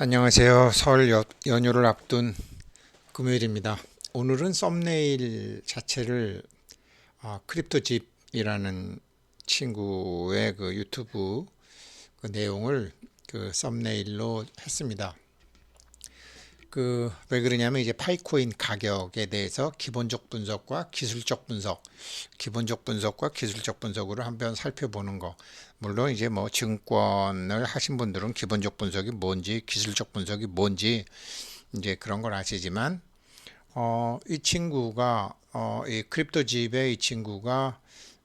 안녕하세요. 설 여, 연휴를 앞둔 금요일입니다. 오늘은 썸네일 자체를 아, 크립토집이라는 친구의 그 유튜브 그 내용을 그 썸네일로 했습니다. 그 왜 그러냐면 이제 파이코인 가격에 대해서 기본적 분석과 기술적 분석, 기본적 분석과 기술적 분석으로 한번 살펴보는 거. 물론 이제 뭐 증권을 하신 분들은 기본적 분석이 뭔지, 기술적 분석이 뭔지 이제 그런 걸 아시지만 어, 이 친구가 어, 이 크립토 집의 이 친구가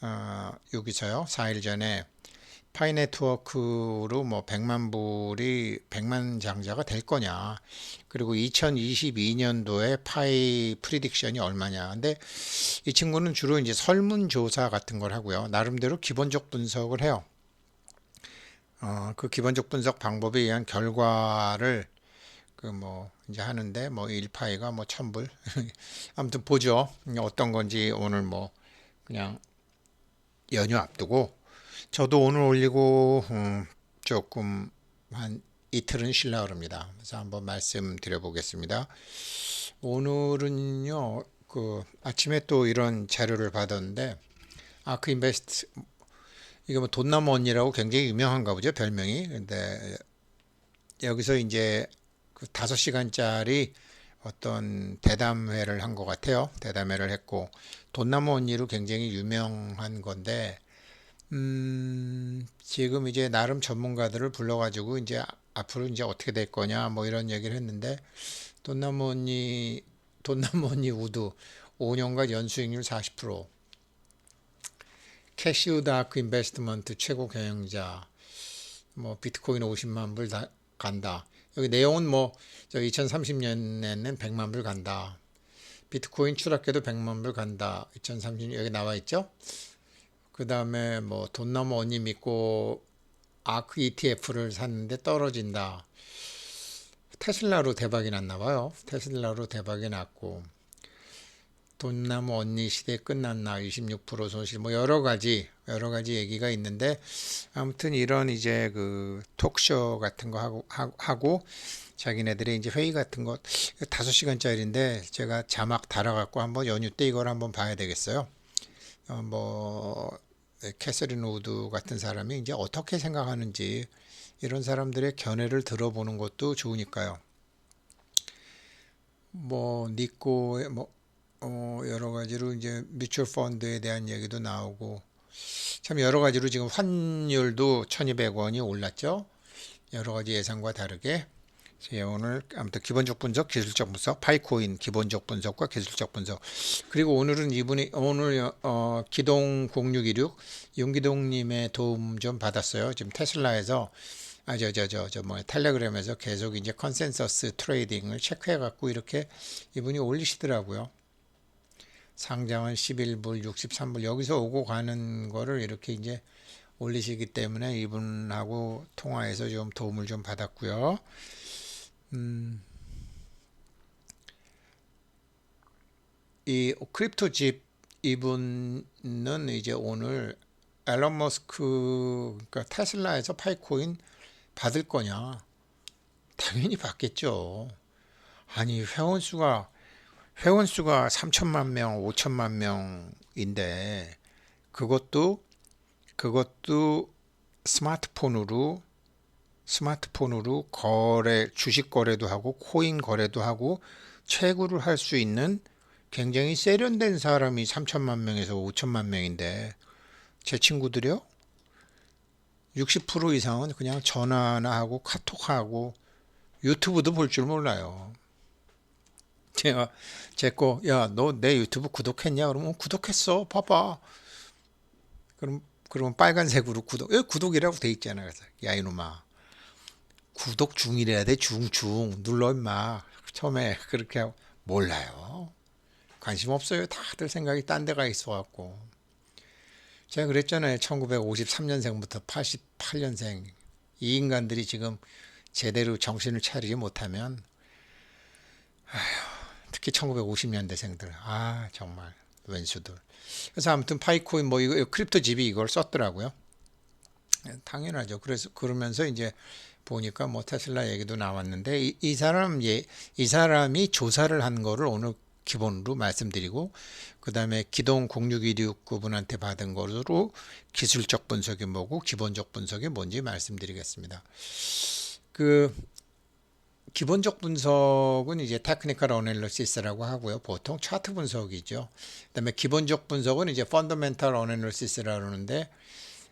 어, 여기서요. 4일 전에 파이 네트워크로 뭐 100만 불이 100만 장자가 될 거냐. 그리고 2022년도에 파이 프리딕션이 얼마냐. 근데 이 친구는 주로 이제 설문조사 같은 걸 하고요. 나름대로 기본적 분석을 해요. 어, 그 기본적 분석 방법에 의한 결과를 그 뭐 이제 하는데 뭐 1파이가 뭐 1000불. 아무튼 보죠. 어떤 건지 오늘 뭐 그냥 연휴 앞두고 저도 오늘 올리고 음, 조금 한 이틀은 쉴라 그럽니다. 그래서 한번 말씀드려 보겠습니다. 오늘은요, 그 아침에 또 이런 자료를 받았는데 아크 인베스트 이거 뭐 돈나무 언니라고 굉장히 유명한가 보죠 별명이. 근데 여기서 이제 그 다섯 시간짜리 어떤 대담회를 한 것 같아요. 대담회를 했고 돈나무 언니로 굉장히 유명한 건데 음, 지금 이제 나름 전문가들을 불러가지고 이제 앞으로 이제 어떻게 될 거냐 뭐 이런 얘기를 했는데 돈나무 언니 돈나무 언니 우드 5년간 연수익률 40% 캐시우 다크 인베스트먼트 최고 경영자 뭐 비트코인 50만 불 다 간다. 여기 내용은 뭐 저 2030년에는 100만 불 간다. 비트코인 추락해도 100만 불 간다. 2030년 여기 나와 있죠? 그 다음에 뭐 돈나무 언니 믿고 아크 ETF를 샀는데 떨어진다. 테슬라로 대박이 났나 봐요. 테슬라로 대박이 났고 돈나무 언니 시대 끝났나 26% 손실 뭐 여러 가지 여러 가지 얘기가 있는데 아무튼 이런 이제 그 톡쇼 같은 거 하고 하고 자기네들의 이제 회의 같은 거 다섯 시간짜리인데 제가 자막 달아 갖고 한번 연휴 때 이걸 한번 봐야 되겠어요. 어, 뭐 캐서린 우드 같은 사람이 이제 어떻게 생각하는지 이런 사람들의 견해를 들어보는 것도 좋으니까요. 뭐 니꼬의 뭐 어, 여러 가지로 이제 뮤추얼 펀드에 대한 얘기도 나오고 참 여러 가지로 지금 환율도 1200원이 올랐죠. 여러 가지 예상과 다르게 제 오늘 아무튼 기본적 분석, 기술적 분석, 파이코인 기본적 분석과 기술적 분석. 그리고 오늘은 이분이 오늘 어, 기동 0616 윤기동님의 도움 좀 받았어요. 지금 테슬라에서 아 저 저 저 저 뭐 텔레그램에서 계속 이제 컨센서스 트레이딩을 체크해 갖고 이렇게 이분이 올리시더라고요. 상장은 11불, 63불 여기서 오고 가는 거를 이렇게 이제 올리시기 때문에 이분하고 통화해서 좀 도움을 좀 받았고요. 음, 이 크립토 집 이분은 이제 오늘 앨런 머스크 그러니까 테슬라에서 파이코인 받을 거냐? 당연히 받겠죠. 아니 회원 수가 회원 수가 3천만 명, 5천만 명인데 그것도 그것도 스마트폰으로 스마트폰으로 거래, 주식 거래도 하고 코인 거래도 하고 채굴을 할 수 있는 굉장히 세련된 사람이 3천만 명에서 5천만 명인데 제 친구들이요? 60% 이상은 그냥 전화나 하고 카톡하고 유튜브도 볼 줄 몰라요. 제가 제거 야 너 내 유튜브 구독했냐? 그러면 구독했어. 봐봐. 그럼 그러면 빨간색으로 구독. 여 구독이라고 돼 있잖아. 그래서 야 이놈아. 구독 중이래야 돼. 중중 눌러 임마. 처음에 그렇게 몰라요. 관심 없어요. 다들 생각이 딴 데가 있어 갖고. 제가 그랬잖아요. 1953년생부터 88년생 이 인간들이 지금 제대로 정신을 차리지 못하면 아휴, 특히 1950년대생들 아 정말 왼수들. 그래서 아무튼 파이코인 뭐 이거 크립토 집이 이걸 썼더라고요. 당연하죠. 그래서 그러면서 이제 보니까 뭐 테슬라 얘기도 나왔는데 이, 이 사람 예, 이 사람이 조사를 한 거를 오늘 기본으로 말씀드리고 그다음에 기동 0616 그분한테 받은 거로 기술적 분석이 뭐고 기본적 분석이 뭔지 말씀드리겠습니다. 그 기본적 분석은 이제 테크니컬 어널리시스라고 하고요. 보통 차트 분석이죠. 그다음에 기본적 분석은 이제 펀더멘탈 어널리시스라고 그러는데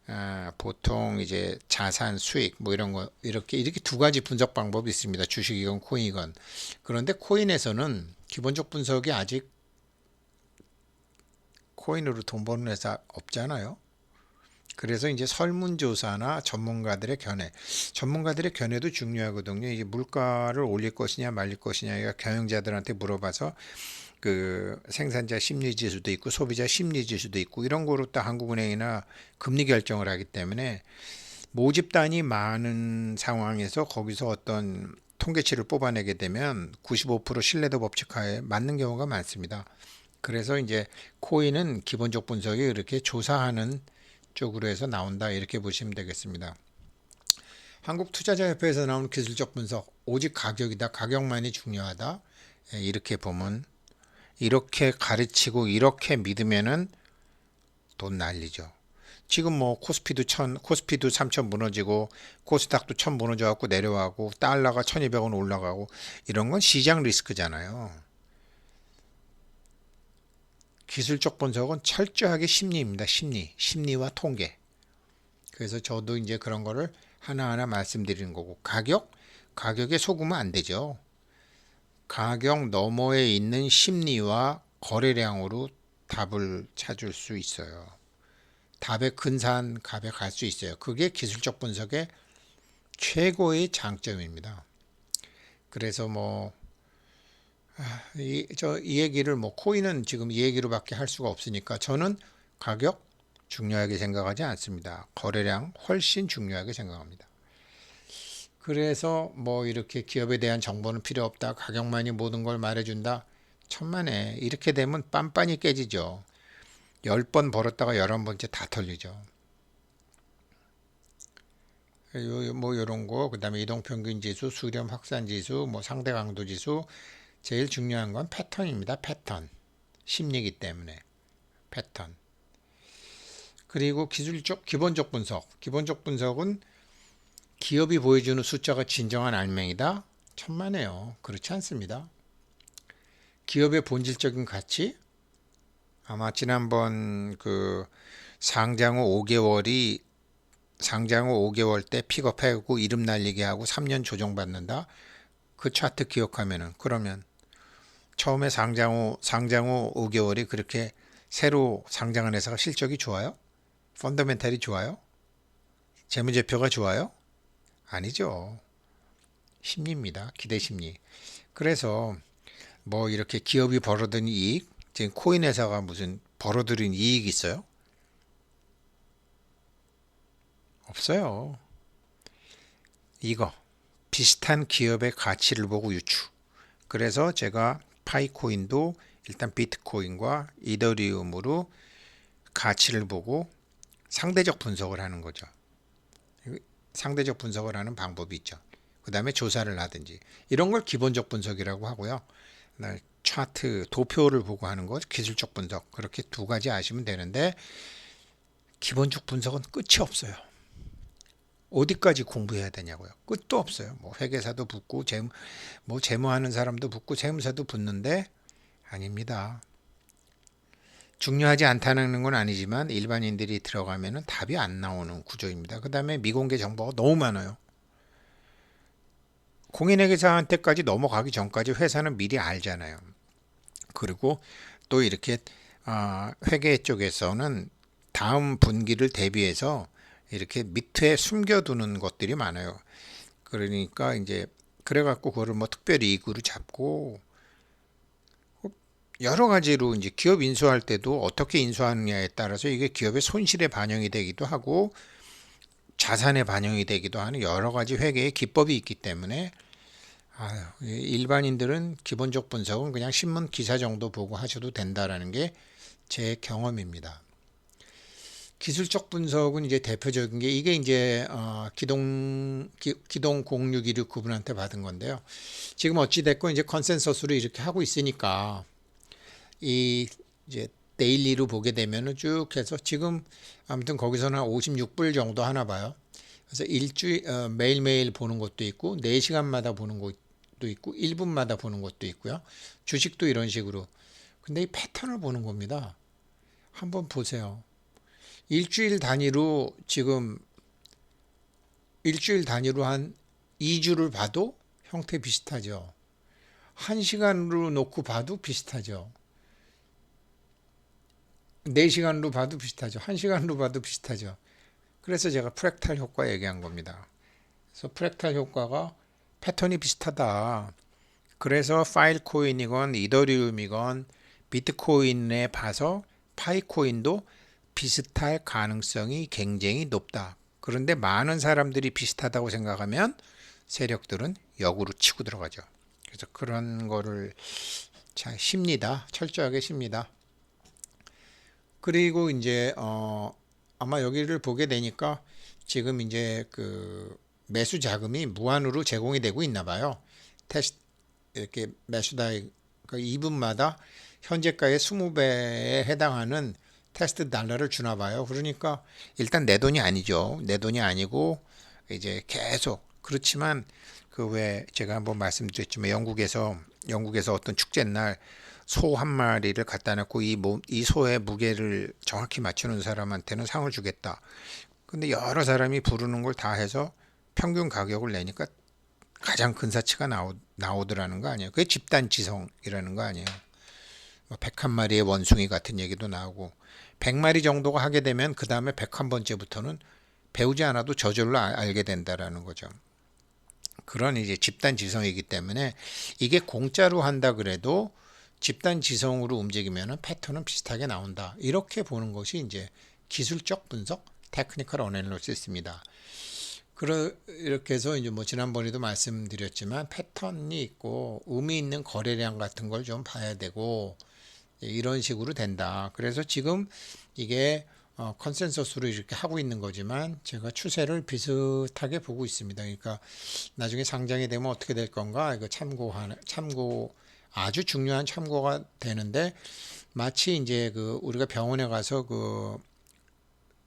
아, 보통 이제 자산 수익 뭐 이런 거 이렇게 이렇게 두 가지 분석 방법이 있습니다. 주식이건 코인이건. 그런데 코인에서는 기본적 분석이 아직 코인으로 돈 버는 회사 없잖아요. 그래서 이제 설문조사나 전문가들의 견해, 전문가들의 견해도 중요하거든요. 이게 물가를 올릴 것이냐 말릴 것이냐 가 경영자들한테 물어봐서 그 생산자 심리 지수도 있고 소비자 심리 지수도 있고 이런 거로 또 한국은행이나 금리 결정을 하기 때문에 모집단이 많은 상황에서 거기서 어떤 통계치를 뽑아내게 되면 95% 신뢰도 법칙하에 맞는 경우가 많습니다. 그래서 이제 코인은 기본적 분석이 이렇게 조사하는 쪽으로 해서 나온다 이렇게 보시면 되겠습니다. 한국투자자협회에서 나온 기술적 분석 오직 가격이다 가격만이 중요하다 예, 이렇게 보면 이렇게 가르치고 이렇게 믿으면은 돈 날리죠. 지금 뭐 코스피도 천, 코스피도 3천 무너지고 코스닥도 천 무너져 갖고 내려가고 달러가 1,200원 올라가고 이런 건 시장 리스크잖아요. 기술적 분석은 철저하게 심리입니다. 심리, 심리와 통계. 그래서 저도 이제 그런 거를 하나하나 말씀드리는 거고 가격, 가격에 속으면 안 되죠. 가격 너머에 있는 심리와 거래량으로 답을 찾을 수 있어요. 답의 근사한 값에 갈 수 있어요. 그게 기술적 분석의 최고의 장점입니다. 그래서 뭐, 아, 이, 저, 이 얘기를 뭐, 코인은 지금 이 얘기로밖에 할 수가 없으니까 저는 가격 중요하게 생각하지 않습니다. 거래량 훨씬 중요하게 생각합니다. 그래서 뭐 이렇게 기업에 대한 정보는 필요 없다. 가격만이 모든 걸 말해준다. 천만에 이렇게 되면 빤빤히 깨지죠. 10번 벌었다가 11번째 다 털리죠. 요, 뭐 요런 거, 그 다음에 이동평균 지수, 수렴 확산 지수, 뭐 상대 강도 지수. 제일 중요한 건 패턴입니다. 패턴. 심리기 때문에. 패턴. 그리고 기술적, 기본적 분석. 기본적 분석은 기업이 보여주는 숫자가 진정한 알맹이다? 천만에요. 그렇지 않습니다. 기업의 본질적인 가치? 아마 지난번 그 상장 후 5개월이 상장 후 5개월 때 픽업하고 이름 날리게 하고 3년 조정받는다. 그 차트 기억하면은 그러면 처음에 상장 후 상장 후 5개월이 그렇게 새로 상장한 회사가 실적이 좋아요? 펀더멘탈이 좋아요? 재무제표가 좋아요? 아니죠. 심리입니다. 기대 심리. 그래서 뭐 이렇게 기업이 벌어든 이익, 지금 코인 회사가 무슨 벌어들인 이익이 있어요? 없어요. 이거 비슷한 기업의 가치를 보고 유추. 그래서 제가 파이코인도 일단 비트코인과 이더리움으로 가치를 보고 상대적 분석을 하는 거죠. 상대적 분석을 하는 방법이 있죠. 그 다음에 조사를 하든지 이런 걸 기본적 분석이라고 하고요. 차트 도표를 보고 하는 것 기술적 분석 그렇게 두 가지 아시면 되는데 기본적 분석은 끝이 없어요. 어디까지 공부해야 되냐고요. 끝도 없어요. 뭐 회계사도 붙고 재무 뭐 재무하는 사람도 붙고 재무사도 붙는데 아닙니다. 중요하지 않다는 건 아니지만 일반인들이 들어가면 답이 안 나오는 구조입니다. 그 다음에 미공개 정보가 너무 많아요. 공인회계사한테까지 넘어가기 전까지 회사는 미리 알잖아요. 그리고 또 이렇게 어, 회계 쪽에서는 다음 분기를 대비해서 이렇게 밑에 숨겨두는 것들이 많아요. 그러니까 이제 그래갖고 그거를 뭐 특별히 이익으로 잡고 여러 가지로 이제 기업 인수할 때도 어떻게 인수하느냐에 따라서 이게 기업의 손실에 반영이 되기도 하고 자산에 반영이 되기도 하는 여러 가지 회계의 기법이 있기 때문에 아유, 일반인들은 기본적 분석은 그냥 신문 기사 정도 보고 하셔도 된다라는 게 제 경험입니다. 기술적 분석은 이제 대표적인 게 이게 이제 어, 기동 기, 기동 0616 그분한테 받은 건데요. 지금 어찌 됐건 이제 컨센서스로 이렇게 하고 있으니까 이 이제 데일리로 보게 되면은 쭉 해서 지금 아무튼 거기서는 한 56불 정도 하나 봐요. 그래서 일주일 어, 매일매일 보는 것도 있고 4시간마다 보는 것도 있고 1분마다 보는 것도 있고요. 주식도 이런 식으로. 근데 이 패턴을 보는 겁니다. 한번 보세요. 일주일 단위로 지금 일주일 단위로 한 2주를 봐도 형태 비슷하죠. 한 시간으로 놓고 봐도 비슷하죠. 4시간으로 봐도 비슷하죠. 1시간으로 봐도 비슷하죠. 그래서 제가 프랙탈 효과 얘기한 겁니다. 그래서 프랙탈 효과가 패턴이 비슷하다. 그래서 파일 코인이건 이더리움이건 비트코인에 봐서 파이코인도 비슷할 가능성이 굉장히 높다. 그런데 많은 사람들이 비슷하다고 생각하면 세력들은 역으로 치고 들어가죠. 그래서 그런 거를 잘 쉽니다. 철저하게 쉽니다. 그리고 이제 어 아마 여기를 보게 되니까 지금 이제 그 매수 자금이 무한으로 제공이 되고 있나 봐요. 테스트 이렇게 매수다의 그 2분마다 현재가의 20배에 해당하는 테스트 달러를 주나 봐요. 그러니까 일단 내 돈이 아니죠. 내 돈이 아니고 이제 계속 그렇지만 그 왜 제가 한번 말씀드렸지만 영국에서 영국에서 어떤 축제 날 소 한 마리를 갖다 놓고 이, 몸, 이 소의 무게를 정확히 맞추는 사람한테는 상을 주겠다. 근데 여러 사람이 부르는 걸 다 해서 평균 가격을 내니까 가장 큰 사치가 나오, 나오더라는 거 아니에요. 그게 집단 지성이라는 거 아니에요. 뭐 101마리의 원숭이 같은 얘기도 나오고 100마리 정도가 하게 되면 그 다음에 101번째부터는 배우지 않아도 저절로 아, 알게 된다라는 거죠. 그런 이제 집단 지성이기 때문에 이게 공짜로 한다 그래도 집단 지성으로 움직이면 패턴은 비슷하게 나온다. 이렇게 보는 것이 이제 기술적 분석, 테크니컬 어널리시스입니다. 그러 이렇게 해서 이제 뭐 지난번에도 말씀드렸지만 패턴이 있고 의미 있는 거래량 같은 걸 좀 봐야 되고 이런 식으로 된다. 그래서 지금 이게 어, 컨센서스로 이렇게 하고 있는 거지만 제가 추세를 비슷하게 보고 있습니다. 그러니까 나중에 상장이 되면 어떻게 될 건가 이거 참고하는 참고 아주 중요한 참고가 되는데 마치 이제 그 우리가 병원에 가서 그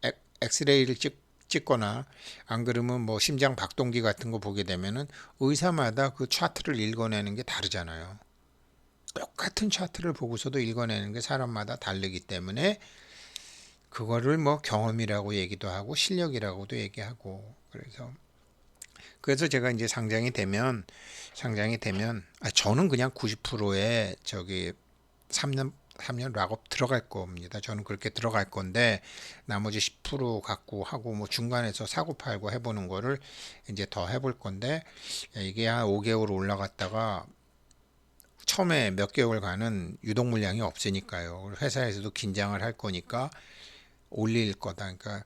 엑- 엑스레이를 찍 찍거나 안 그러면 뭐 심장 박동기 같은 거 보게 되면은 의사마다 그 차트를 읽어내는 게 다르잖아요. 똑같은 차트를 보고서도 읽어내는 게 사람마다 다르기 때문에 그거를 뭐 경험이라고 얘기도 하고 실력이라고도 얘기하고 그래서 그래서 제가 이제 상장이 되면 상장이 되면 아 저는 그냥 90%의 저기 3년 3년 락업 들어갈 겁니다. 저는 그렇게 들어갈 건데 나머지 10% 갖고 하고 뭐 중간에서 사고 팔고 해보는 거를 이제 더 해볼 건데 이게 한 5개월 올라갔다가 처음에 몇 개월간은 유동 물량이 없으니까요. 회사에서도 긴장을 할 거니까 올릴 거다. 그러니까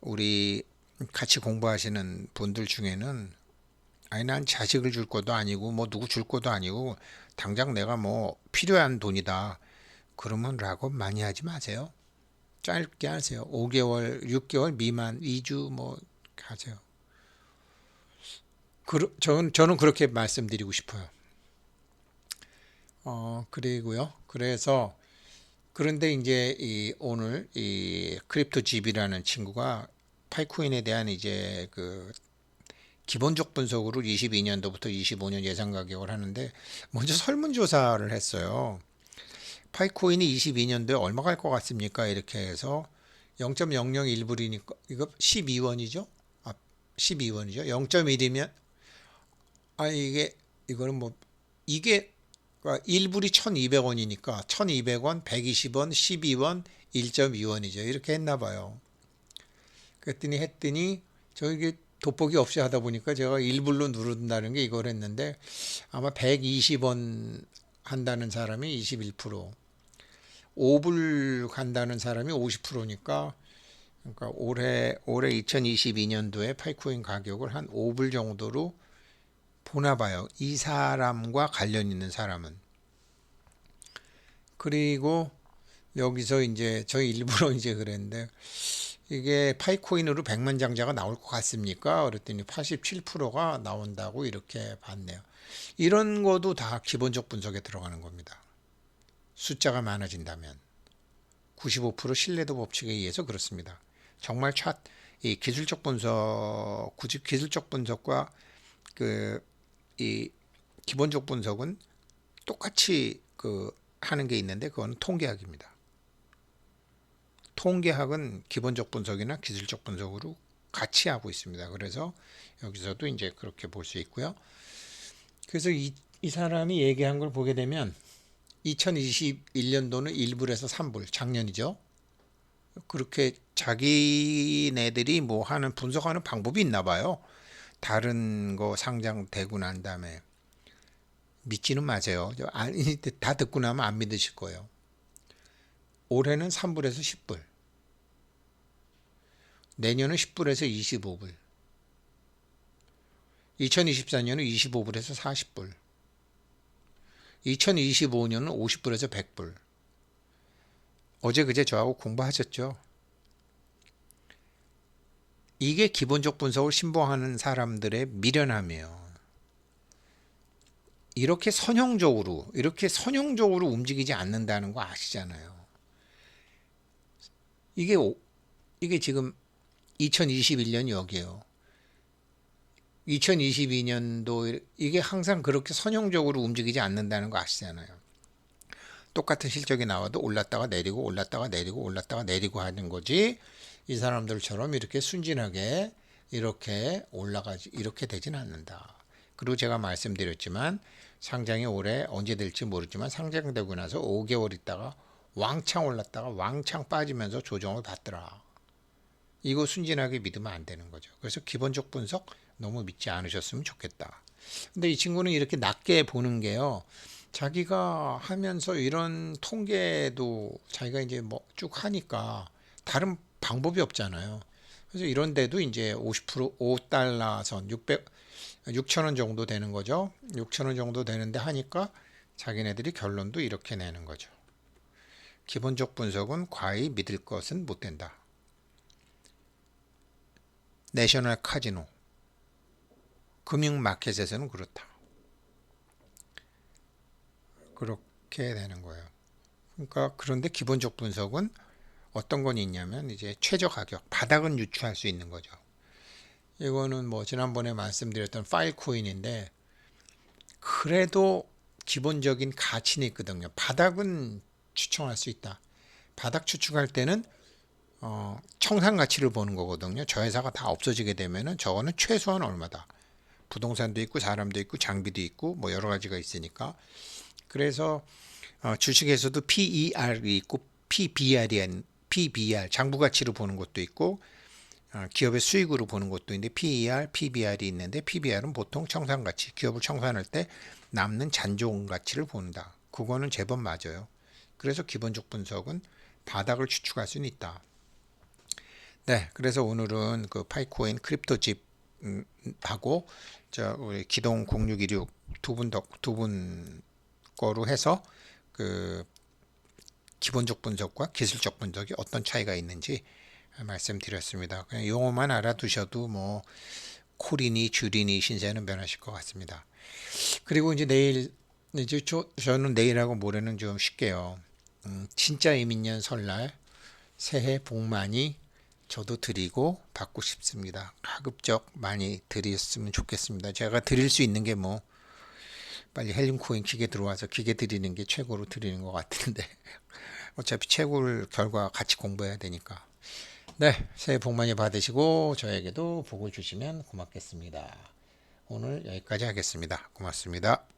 우리 같이 공부하시는 분들 중에는 아니 난 자식을 줄 것도 아니고 뭐 누구 줄 것도 아니고 당장 내가 뭐 필요한 돈이다. 그러면 락업 많이 하지 마세요. 짧게 하세요. 5개월, 6개월 미만, 2주 뭐 하세요. 그, 저는 저는 그렇게 말씀드리고 싶어요. 어, 그리고요. 그래서 그런데 이제 이 오늘 이 크립토 집이라는 친구가 파이코인에 대한 이제 그 기본적 분석으로 22년도부터 25년 예상 가격을 하는데 먼저 설문조사를 했어요. 파이코인이 22년도에 얼마 갈 것 같습니까? 이렇게 해서 0.001불이니까 이거 12원이죠? 아, 12원이죠. 0.1이면 아 이게 이거는 뭐 이게 1불이 1,200원이니까 1,200원, 120원, 12원, 1.2원이죠. 이렇게 했나 봐요. 그랬더니 했더니 저 이게 돋보기 없이 하다 보니까 제가 1불로 누른다는 게 이걸 했는데 아마 120원 한다는 사람이 21%, 5불 간다는 사람이 50%니까 그러니까 올해 올해 2022년도에 파이코인 가격을 한 5불 정도로 보나 봐요. 이 사람과 관련 있는 사람은. 그리고 여기서 이제 저 일부러 이제 그랬는데 이게 파이코인으로 100만 장자가 나올 것 같습니까? 그랬더니 87%가 나온다고 이렇게 봤네요. 이런 것도 다 기본적 분석에 들어가는 겁니다. 숫자가 많아진다면 95% 신뢰도 법칙에 의해서 그렇습니다. 정말 차, 이 기술적 분석, 구직 기술적 분석과 그 이 기본적 분석은 똑같이 그 하는 게 있는데 그건 통계학입니다. 통계학은 기본적 분석이나 기술적 분석으로 같이 하고 있습니다. 그래서 여기서도 이제 그렇게 볼 수 있고요. 그래서 이, 이 사람이 얘기한 걸 보게 되면 2021년도는 1불에서 3불, 작년이죠. 그렇게 자기네들이 뭐 하는 분석하는 방법이 있나 봐요. 다른 거 상장되고 난 다음에 믿지는 마세요. 저 아니 다 듣고 나면 안 믿으실 거예요. 올해는 3불에서 10불. 내년은 10불에서 25불. 2024년은 25불에서 40불. 2025년은 50불에서 100불. 어제 그제 저하고 공부하셨죠? 이게 기본적 분석을 신봉하는 사람들의 미련함이에요. 이렇게 선형적으로, 이렇게 선형적으로 움직이지 않는다는 거 아시잖아요. 이게, 오- 이게 지금 2021년 여기에요. 2022년도 이게 항상 그렇게 선형적으로 움직이지 않는다는 거 아시잖아요. 똑같은 실적이 나와도 올랐다가 내리고 올랐다가 내리고 올랐다가 내리고 하는 거지. 이 사람들처럼 이렇게 순진하게 이렇게 올라가지 이렇게 되진 않는다. 그리고 제가 말씀드렸지만 상장이 올해 언제 될지 모르지만 상장되고 나서 5개월 있다가 왕창 올랐다가 왕창 빠지면서 조정을 받더라. 이거 순진하게 믿으면 안 되는 거죠. 그래서 기본적 분석 너무 믿지 않으셨으면 좋겠다. 근데 이 친구는 이렇게 낮게 보는 게요. 자기가 하면서 이런 통계도 자기가 이제 뭐 쭉 하니까 다른 방법이 없잖아요. 그래서 이런 데도 이제 50% 5달러 선 600, 6천 원 정도 되는 거죠. 6천 원 정도 되는데 하니까 자기네들이 결론도 이렇게 내는 거죠. 기본적 분석은 과히 믿을 것은 못 된다. 내셔널 카지노 금융 마켓에서는 그렇다. 그렇게 되는 거예요. 그러니까 그런데 기본적 분석은 어떤 건 있냐면 이제 최저 가격 바닥은 유추할 수 있는 거죠. 이거는 뭐 지난번에 말씀드렸던 파일 코인인데 그래도 기본적인 가치는 있거든요. 바닥은 추정할 수 있다. 바닥 추측할 때는 어, 청산 가치를 보는 거거든요. 저 회사가 다 없어지게 되면은 저거는 최소한 얼마다. 부동산도 있고 사람도 있고 장비도 있고 뭐 여러 가지가 있으니까 그래서 어, 주식에서도 PER이 있고 PBR이 PBR 장부 가치로 보는 것도 있고 어, 기업의 수익으로 보는 것도 있는데 PER, PBR이 있는데 PBR은 보통 청산 가치 기업을 청산할 때 남는 잔존 가치를 본다. 그거는 제법 맞아요. 그래서 기본적 분석은 바닥을 추측할 수는 있다. 네, 그래서 오늘은 그 파이코인 크립토 집 음, 하고 저 우리 기동 0616 두분두분 거로 해서 그 기본적 분석과 기술적 분석이 어떤 차이가 있는지 말씀드렸습니다. 그냥 용어만 알아두셔도 뭐 콜이니 줄이니 신세는 변하실 것 같습니다. 그리고 이제 내일 이제 저, 저는 내일하고 모레는 좀 쉽게요. 음, 진짜 이민년 설날 새해 복 많이 저도 드리고 받고 싶습니다. 가급적 많이 드렸으면 좋겠습니다. 제가 드릴 수 있는 게 뭐 빨리 헬륨 코인 기계 들어와서 기계 드리는 게 최고로 드리는 것 같은데 어차피 최고를 결과 같이 공부해야 되니까 네 새해 복 많이 받으시고 저에게도 복을 주시면 고맙겠습니다. 오늘 여기까지 하겠습니다. 고맙습니다.